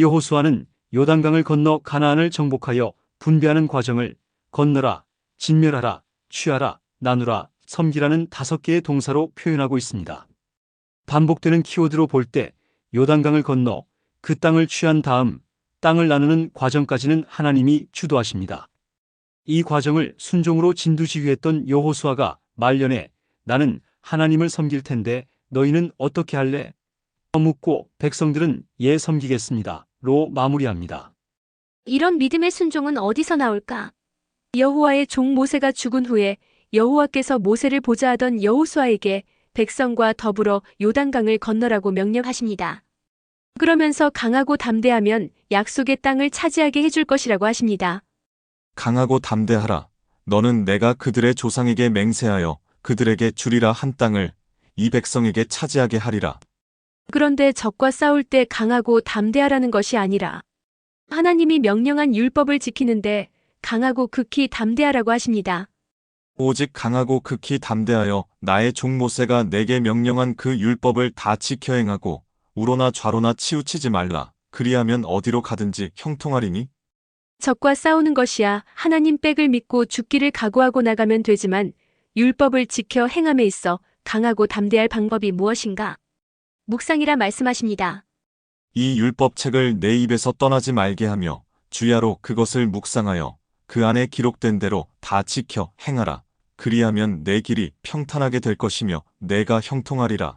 여호수아는 요단강을 건너 가나안을 정복하여 분배하는 과정을 건너라, 진멸하라, 취하라, 나누라, 섬기라는 다섯 개의 동사로 표현하고 있습니다. 반복되는 키워드로 볼 때 요단강을 건너 그 땅을 취한 다음 땅을 나누는 과정까지는 하나님이 주도하십니다. 이 과정을 순종으로 진두지휘했던 여호수아가 말년에 나는 하나님을 섬길 텐데 너희는 어떻게 할래? 묻고 백성들은 예 섬기겠습니다. 로 마무리합니다. 이런 믿음의 순종은 어디서 나올까? 여호와의 종 모세가 죽은 후에 여호와께서 모세를 보좌하던 여호수아에게 백성과 더불어 요단강을 건너라고 명령하십니다. 그러면서 강하고 담대하면 약속의 땅을 차지하게 해줄 것이라고 하십니다. 강하고 담대하라. 너는 내가 그들의 조상에게 맹세하여 그들에게 주리라 한 땅을 이 백성에게 차지하게 하리라. 그런데 적과 싸울 때 강하고 담대하라는 것이 아니라 하나님이 명령한 율법을 지키는데 강하고 극히 담대하라고 하십니다. 오직 강하고 극히 담대하여 나의 종 모세가 내게 명령한 그 율법을 다 지켜 행하고 우로나 좌로나 치우치지 말라. 그리하면 어디로 가든지 형통하리니? 적과 싸우는 것이야 하나님 빽을 믿고 죽기를 각오하고 나가면 되지만 율법을 지켜 행함에 있어 강하고 담대할 방법이 무엇인가? 묵상이라 말씀하십니다. 이 율법책을 내 입에서 떠나지 말게 하며 주야로 그것을 묵상하여 그 안에 기록된 대로 다 지켜 행하라. 그리하면 내 길이 평탄하게 될 것이며 내가 형통하리라.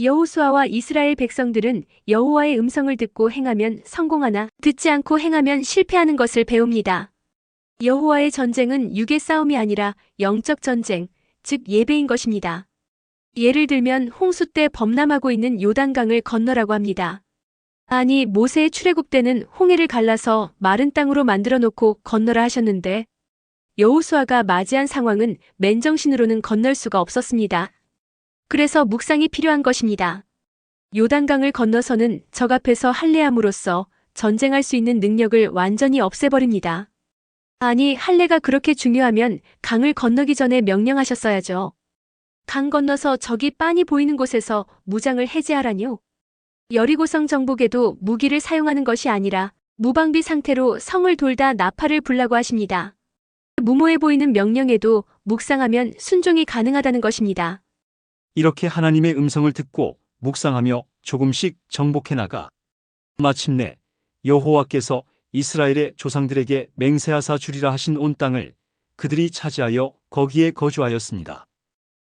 여호수아와 이스라엘 백성들은 여호와의 음성을 듣고 행하면 성공하나 듣지 않고 행하면 실패하는 것을 배웁니다. 여호와의 전쟁은 육의 싸움이 아니라 영적 전쟁, 즉 예배인 것입니다. 예를 들면 홍수 때 범람하고 있는 요단강을 건너라고 합니다. 아니 모세의 출애굽 때는 홍해를 갈라서 마른 땅으로 만들어 놓고 건너라 하셨는데 여호수아가 맞이한 상황은 맨정신으로는 건널 수가 없었습니다. 그래서 묵상이 필요한 것입니다. 요단강을 건너서는 적 앞에서 할례함으로써 전쟁할 수 있는 능력을 완전히 없애버립니다. 아니, 할례가 그렇게 중요하면 강을 건너기 전에 명령하셨어야죠. 강 건너서 적이 빤히 보이는 곳에서 무장을 해제하라뇨. 여리고성 정복에도 무기를 사용하는 것이 아니라 무방비 상태로 성을 돌다 나팔을 불라고 하십니다. 무모해 보이는 명령에도 묵상하면 순종이 가능하다는 것입니다. 이렇게 하나님의 음성을 듣고 묵상하며 조금씩 정복해 나가 마침내 여호와께서 이스라엘의 조상들에게 맹세하사 주리라 하신 온 땅을 그들이 차지하여 거기에 거주하였습니다.